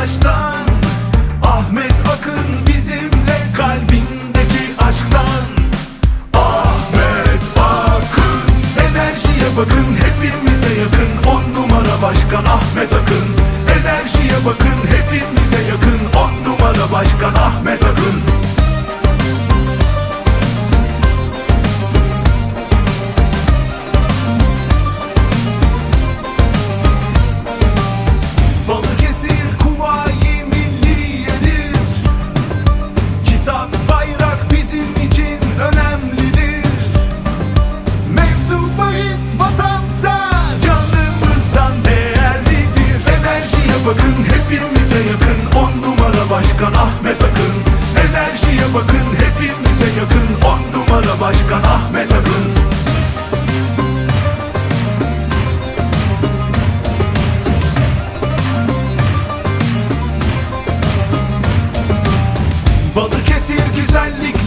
taştan Ahmet Akın bizimle kalbindeki aşktan. Ahmet Akın Enerjiye bakın hepimize yakın. On numara başkan Ahmet Akın Enerjiye bakın. Başkan Ahmet Akın. Balıkesir güzellik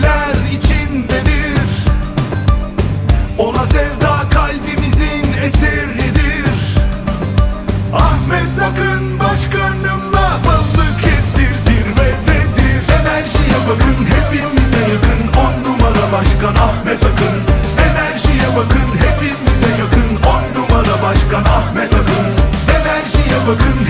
bakın